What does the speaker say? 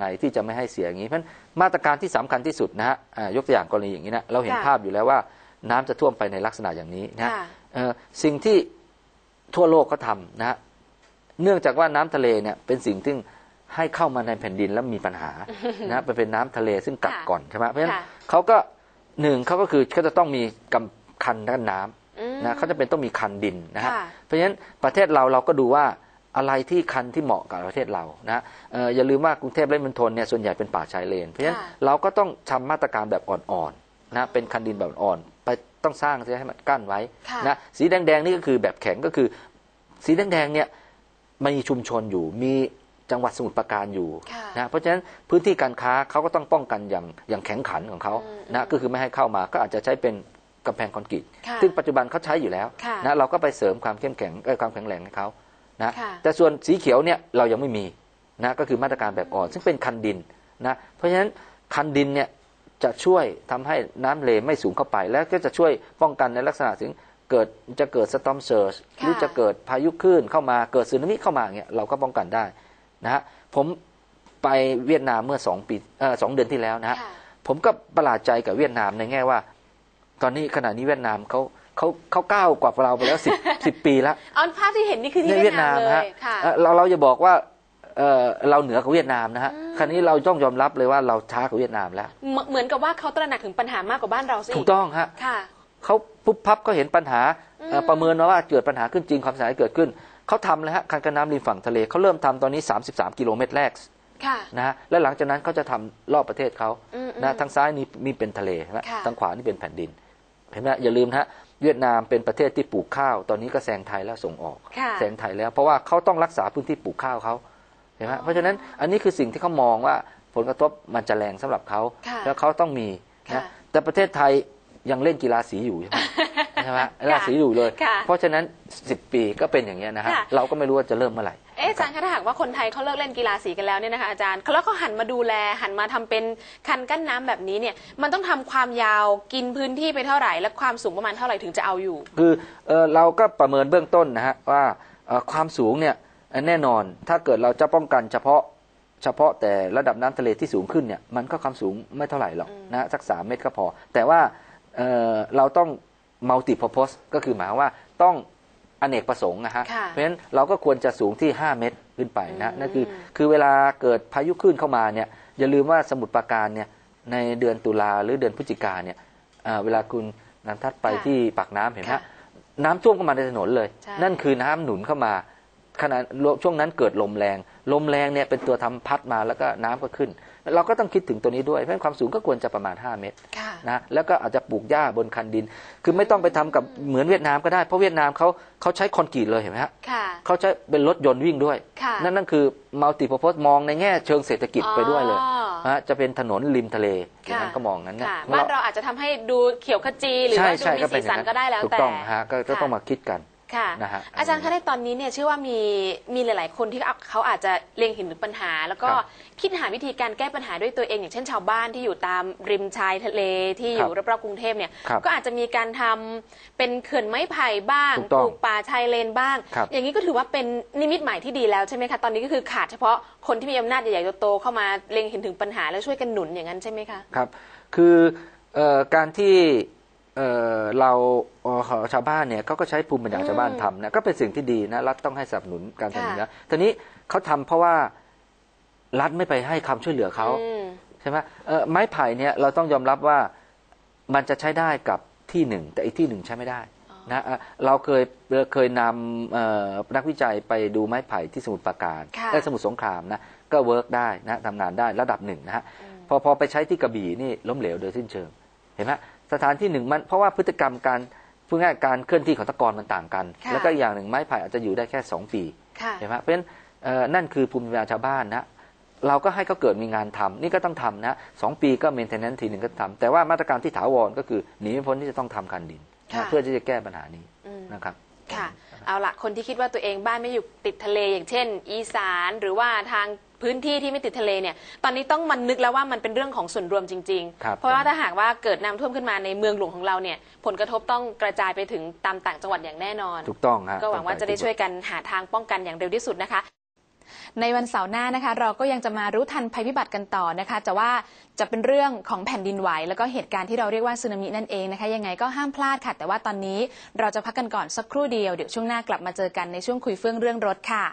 ไหนที่จะไม่ให้เสียอย่างนี้เพราะฉะนั้นมาตรการที่สำคัญที่สุดนะฮะอ่ายกตัวอย่างกรณีอย่างนี้นะเราเห็นค่ะภาพอยู่แล้วว่าน้ำจะท่วมไปในลักษณะอย่างนี้นะฮะค่ะเอ่อสิ่งที่ทั่วโลกเขาทำนะฮะเนื่องจากว่าน้ำทะเลเนี่ยเป็นสิ่งที่ให้เข้ามาในแผ่นดินแล้วมีปัญหานะฮะไปเป็นน้ำทะเลซึ่งกักค่ะก่อนใช่ไหมเพราะฉะนั้นค่ะเขาก็หนึ่งเขาก็คือเขาจะต้องมีกำคันด้านน้ำอืมนะเขาจะเป็นต้องมีคันดินนะฮะค่ะเพราะฉะนั้นประเทศเราเราก็ดูว่า อะไรที่คันที่เหมาะกับประเทศเรานะเอ่ออย่าลืมว่ากรุงเทพและปริมณฑลเนี่ยส่วนใหญ่เป็นป่าชายเลน เพราะฉะนั้นค่ะเราก็ต้องทำมาตรการแบบอ่อนๆนะเป็นคันดินแบบอ่อนไปต้องสร้างเสียให้มันกั้นไว้ค่ะนะสีแดงๆนี่ก็คือแบบแข็งก็คือ สีแดงๆเนี่ยมันมีชุมชนอยู่มีจังหวัดสมุทรปราการอยู่ค่ะนะเพราะฉะนั้นพื้นที่การค้าเขาก็ต้องป้องกันอย่างอย่างแข็งขันของเขาอืมนะก็คือไม่ให้เข้ามาก็อาจจะใช้เป็นกำแพงคอนกรีตค่ะซึ่งปัจจุบันเขาใช้อยู่แล้วค่ะนะเราก็ไปเสริมความเข้มแข็งเอ้ยความแข็งแรงให้เขา นะค่ะแต่ส่วนสีเขียวเนี่ยเรายังไม่มีนะก็คือมาตรการแบบอ่อน ซึ่งเป็นคันดินนะเพราะฉะนั้นคันดินเนี่ยจะช่วยทำให้น้ำเลไม่สูงเข้าไป แล้วก็จะช่วยป้องกันในลักษณะถึงเกิดจะเกิดสตอมเซิร์ชหรือจะเกิดพายุคลื่นเข้ามาเกิดสึนามิเข้ามาเงี้ยเราก็ป้องกันได้นะฮะผมไปเวียดนามเมื่อสองปีเอ่อสองเดือนที่แล้วนะฮะค่ะผมก็ประหลาดใจกับเวียดนามในแง่ว่า ตอนนี้ขณะนี้เวียดนามเขา เขาเขาก้าวกว่าเราไปแล้วสิบสิบปีแล้วเอาภาพที่เห็นนี่คือที่ในเวียดนามเลฮะยค่ะเอ่อเราเราจะบอกว่าเอ่อเราเหนือกว่าเวียดนามนะฮะคราวนี้เราต้องยอมรับเลยว่าเราช้ากว่าเวียดนามแล้วเหมือนเหมือนกับว่าเขาตระหนักถึงปัญหามากกว่าบ้านเราสิถูกต้องฮะค่ะเขาปุ๊บพับก็เห็นปัญหาเอ่ออืมประเมินมาว่าเกิดปัญหาขึ้นจริงความเสียหายเกิดขึ้นเขาทำเลยฮะคันกั้นน้ำริมฝั่งทะเลเขาเริ่มทำตอนนี้ 33 กิโลเมตรแรกค่ะนะฮะและหลังจากนั้นเขาจะทำรอบประเทศเขาอืมนะอืมทางซ้ายนี่มีเป็นทะเลใช่ไหมค่ะทางขวานี่เป็นแผ่นดินเห็นไหมอย่าลืมนะฮะ เวียดนามเป็นประเทศที่ปลูกข้าว ตอนนี้ก็แซงไทยแล้วส่งออกค่ะแซงไทยแล้วเพราะว่าเขาต้องรักษาพื้นที่ปลูกข้าวเขาเห็นไหมเพราะฉะนั้นอันนี้คือสิ่งที่เขามองว่าผลกระทบมันจะแรงสำหรับเขาค่ะแล้วเขาต้องมีค่ะนะแต่ประเทศไทยยังเล่นกีฬาสีอยู่ใช่ไหมใช่ไหมกีฬาสีอยู่เลยค่ะเพราะฉะนั้น 10 ปีก็เป็นอย่างเงี้ยนะฮะค่ะเราก็ไม่รู้ว่าจะเริ่มเมื่อไหร่ เอ๊ะอาจารย์คะถ้าหากว่าคนไทยเขาเลิกเล่นกีฬาสีกันแล้วเนี่ยนะคะอาจารย์แล้วก็หันมาดูแลหันมาทำเป็นคันกั้นน้ำแบบนี้เนี่ยมันต้องทำความยาวกินพื้นที่ไปเท่าไหร่ และความสูงประมาณเท่าไหร่ถึงจะเอาอยู่ คือเอ่อเราก็ประเมินเบื้องต้นนะฮะว่าเอ่อความสูงเนี่ยเอ่อแน่นอนถ้าเกิดเราจะป้องกันเฉพาะเฉพาะแต่ระดับน้ำทะเลที่สูงขึ้นเนี่ยมันก็ความสูงไม่เท่าไหร่หรอกนะสักสามเมตรก็พอ แต่ว่าเอ่อเราต้อง multi purpose ก็คือหมายความว่าต้อง อเนกประสงค์นะฮะค่ะเพราะฉะนั้นเราก็ควรจะสูงที่ 5 เมตรขึ้นไปนะอืมนั่นคือคือเวลาเกิดพายุคลื่นเข้ามาเนี่ยอย่าลืมว่าสมุทรปราการเนี่ยในเดือนตุลาหรือเดือนพฤศจิกาเนี่ยเอ่อเวลาคุณนันทัดไปค่ะที่ปากน้ำเห็นไหมค่ะฮะน้ำท่วมเข้ามาในถนนเลยใช่นั่นคือน้ำหนุนเข้ามา ขณะช่วงนั้นเกิดลมแรง ลมแรงเนี่ยเป็นตัวทำพัดมาแล้วก็น้ำก็ขึ้น เราก็ต้องคิดถึงตัวนี้ด้วย เพราะฉะนั้นความสูงก็ควรจะประมาณ 5 เมตรค่ะนะแล้วก็อาจจะปลูกหญ้าบนคันดิน คือไม่ต้องไปทำกับเหมือนเวียดนามก็ได้ เพราะเวียดนามเขาเขาใช้คอนกรีตเลยเห็นไหมฮะค่ะเขาใช้เป็นรถยนต์วิ่งด้วยค่ะนั่นนั่นคือมัลติ r p o s e มองในแง่เชิงเศรษฐกิจไปด้วยเลยอ๋อฮะจะเป็นถนนริมทะเลอย่างนั้นค่ะก็มองงั้นนะค่ะบ้านเราอาจจะทำให้ดูเขียวขจีหรือใช่ว่าดูใช่มีก็เป็สีนอย่าสังนนั้นก็ได้แล้วถูกแต่ต้องฮะก็ก็ต้องมาคิดกัน ค่ะนะฮะอาจารย์คะในตอนนี้เนี่ยเชื่อว่ามีมีหลาย ๆ คนที่เขาอาจจะเล็งเห็นถึงปัญหา แล้วก็ครับคิดหาวิธีการแก้ปัญหาด้วยตัวเอง อย่างเช่นชาวบ้านที่อยู่ตามริมชายทะเลที่อยู่ครับรอบๆกรุงเทพเนี่ยครับก็อาจจะมีการทำเป็นเขื่อนไม้ไผ่บ้างถูกปต้องลูกป่าชายเลนบ้างครับอย่างนี้ก็ถือว่าเป็นนิมิตหมายที่ดีแล้วใช่ไหมคะตอนนี้ก็คือขาดเฉพาะคนที่มีอำนาจใหญ่ๆโตๆเข้ามาเล็งเห็นถึงปัญหาแล้วช่วยกันหนุนอย่างนั้นใช่ไหมคะครับ คือเอ่อการที่ เอ่อเราเอ่อชาวบ้านเนี่ยเขาก็ใช้ภูมิปัญญาอืมชาวบ้านทำนะก็เป็นสิ่งที่ดีนะรัฐต้องให้สนับสนุนการทำค่ะอย่างนี้ทีนี้เขาทำเพราะว่ารัฐไม่ไปให้คำช่วยเหลือเขาอืมใช่ไหมเอ่อไม้ไผ่เนี่ยเราต้องยอมรับว่ามันจะใช้ได้กับที่หนึ่ง แต่อีกที่หนึ่งใช้ไม่ได้อ๋อนะเอ่อเราเคยเคยนำเอ่อนักวิจัยไปดูไม้ไผ่ที่สมุทรปราการค่ะและสมุทรสงครามนะก็เวิร์กได้นะทำงานได้ระดับหนึ่งนะฮะพอพอไปใช้ที่กระบี่นี่ล้มเหลวโดยสิ้นเชิง เห็นไหม สถานที่หนึ่งมันเพราะว่าพฤติกรรมการพูดง่ายๆการเคลื่อนที่ของตะกอนมันต่างกันค่ะแล้วก็อีกอย่างหนึ่งไม้ไผ่อาจจะอยู่ได้แค่2ปีค่ะเห็นไหมเพราะฉะนั้นเอ่อนั่นคือภูมิปัญญาชาวบ้านนะเราก็ให้เขาเกิดมีงานทำนี่ก็ต้องทำนะสองปีก็เมนเทนแนนทีหนึ่งก็ทำแต่ว่ามาตรการที่ถาวรก็คือหนีไม่พ้นที่จะต้องทำคันดินนะค่ะเพื่อที่จะแก้ปัญหานี้อืมนะครับค่ะเอาละคนที่คิดว่าตัวเองบ้านไม่อยู่ติดทะเลอย่างเช่น อีสานหรือว่าทาง พื้นที่ที่ไม่ติดทะเลเนี่ย ตอนนี้ต้องมันนึกแล้วว่ามันเป็นเรื่องของส่วนรวมจริงๆเพราะว่าถ้าหากว่าเกิดน้ำท่วมขึ้นมาในเมืองหลวงของเราเนี่ย ผลกระทบต้องกระจายไปถึงตามต่างจังหวัดอย่างแน่นอน ถูกต้องครับก็หวังว่าจะได้ช่วยกันหาทางป้องกันอย่างเร็วที่สุดนะคะ ในวันเสาร์หน้านะคะ เราก็ยังจะมารู้ทันภัยพิบัติกันต่อนะคะแต่ว่าจะเป็นเรื่องของแผ่นดินไหว แล้วก็เหตุการณ์ที่เราเรียกว่าสึนามินั่นเองนะคะ ยังไงก็ห้ามพลาดค่ะ แต่ว่าตอนนี้เราจะพักกันก่อนสักครู่เดียวเดี๋ยวช่วงหน้ากลับมาเจอกันในช่วงคุยเฟื่องเรื่องรถค่ะ